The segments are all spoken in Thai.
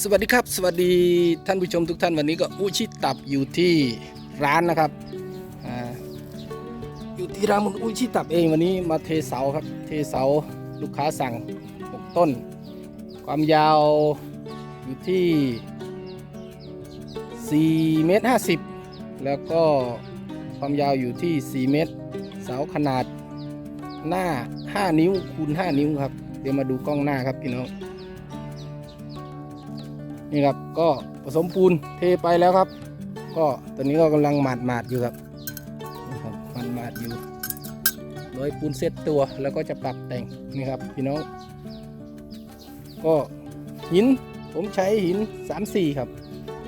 สวัสดีครับ สวัสดีท่านผู้ชมทุกท่านวันนี้ก็อุชิตับอยู่ที่ร้านนะครับออยู่ที่ร้านอุชิตับเองวันนี้มาเทเสาครับ เทเสาลูกค้าสั่ง 6 ต้น ความยาวอยู่ที่4เมตร50 แล้วก็ความยาวอยู่ที่ 4 เมตร เสาขนาดหน้า 5 นิ้วคูณ 5 นิ้วครับ เดี๋ยวมาดูกล้องหน้าครับพี่น้อง นี่ครับก็ผสมปูนเทไปแล้วครับ ก็ตอนนี้ก็กำลังหมาดหมาดๆอยู่ครับนะครับหมาดหมาดอยู่โดยปูนเซตตัวแล้วก็จะปรับแต่งนี่ครับพี่น้อง ก็หินผมใช้หิน 3-4 ครับ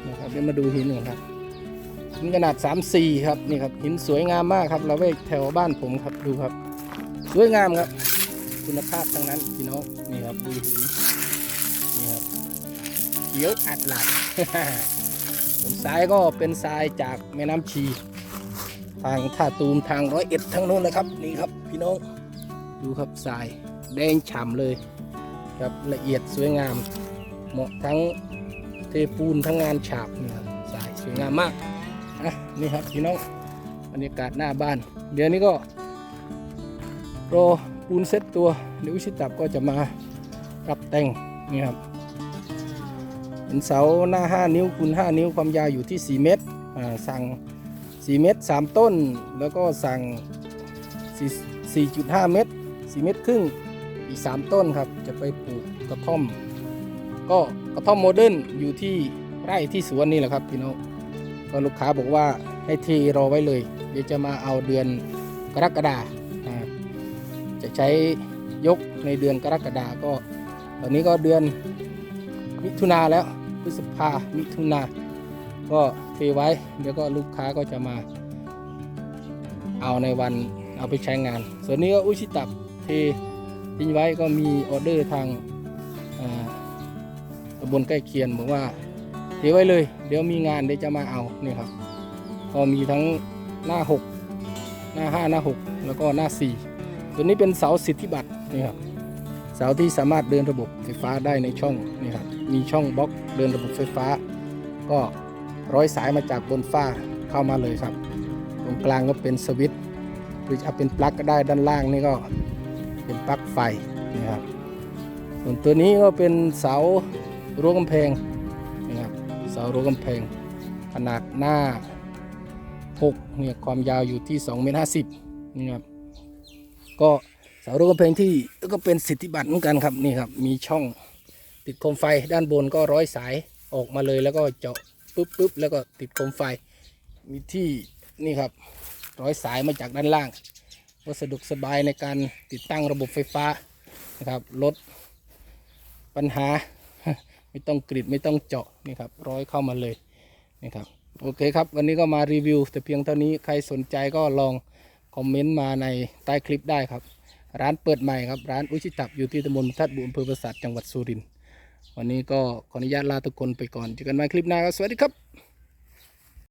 นะครับเดี๋ยวมาดูหินหน่อยครับหินขนาด 3-4 ครับนี่ครับหินสวยงามมากครับเราไปแถวบ้านผมครับดูครับ สวยงามครับ คุณภาพทั้งนั้นพี่น้องนี่ครับดูหิน เขียวอัดหลักส่วนซ้ายก็เป็นทรายจากแม่น้ำชี ทางท่าตูมทางร้อยเอ็ดทางโน้นเลยครับนี่ครับพี่น้องดูครับทรายแดงฉ่ำเลยครับละเอียดสวยงาม เหมาะทั้งเทปูนทั้งงานฉาบนี่ครับทรายสวยงามมากอะนี่ครับพี่น้องบรรยากาศหน้าบ้าน เดี๋ยวนี้ก็รอปูนเซ็ตตัวเดี๋ยวชิตับก็จะมาปรับแต่งนี่ครับ เป็นเสาหน้า 5 นิ้วคูณ5นิ้วความยาวอยู่ที่ 4 เมตรสั่ง 4 เมตร 3 ต้น แล้วก็สั่ง 4.5 เมตร 4 เมตรครึ่งอีก 3 ต้นครับ จะไปปลูกกระท่อม ก็กระท่อมโมเดิร์นอยู่ที่ไร่ที่สวนนี่แหละครับพี่น้องก็ลูกค้าบอกว่าให้เทรอไว้เลย เดี๋ยวจะมาเอาเดือนกรกฎาอ่าจะใช้ยกในเดือนกรกฎาก็ ตอนนี้ก็เดือนมิถุนาแล้ว พฤษภามิถุนาก็เทไว้เดี๋ยวก็ลูกค้าก็จะมา เอาในวันเอาไปใช้งาน ส่วนนี้ก็อุชิตับเททิ้งไว้ก็มีออเดอร์ทางตำบลใกล้เคียงบอกว่าเทไว้เลย เดี๋ยวมีงานเดี๋ยวจะมาเอาเนี่ยครับ ก็มีทั้งหน้า 6 หน้า 5 หน้า 6 แล้วก็หน้า 4 ตัวนี้เป็นเสาสิทธิบัตรนี่ครับ เสาที่สามารถเดินระบบไฟฟ้าได้ในช่องนี่ครับมีช่องบล็อกเดินระบบไฟฟ้า ก็ร้อยสายมาจากบนฟ้าเข้ามาเลยครับ ตรงกลางก็เป็นสวิตช์หรือจะเป็นปลั๊กก็ได้ด้านล่างนี่ก็เป็นปลั๊กไฟนะครับส่วนตัวนี้ก็เป็นเสารั้วกำแพงนะครับเสารั้วกำแพง ขนาดหน้า6เนี่ยความยาวอยู่ที่2เมตร50นี่ครับก็ เสารั้วกำแพงที่ก็เป็นสิทธิบัตรเหมือนกันครับนี่ครับ มีช่องติดโคมไฟด้านบนก็ร้อยสายออกมาเลยแล้วก็เจาะปุ๊บปุ๊บแล้วก็ติดโคมไฟ มีที่นี่ครับร้อยสายมาจากด้านล่างก็สะดวกสบายในการติดตั้งระบบไฟฟ้านะครับลดปัญหาไม่ต้องกรีดไม่ต้องเจาะนี่ครับร้อยเข้ามาเลยนี่ครับโอเคครับ วันนี้ก็มารีวิว แต่เพียงเท่านี้ใครสนใจก็ลองคอมเมนต์มาในใต้คลิปได้ครับ ร้านเปิดใหม่ครับ ร้านอุชิตับอยู่ที่ตำบลทัดบุอำเภอประสาทจังหวัดสุรินทร์วันนี้ก็ขออนุญาตลาทุกคนไปก่อนเจอกันใหม่คลิปหน้าครับสวัสดีครับ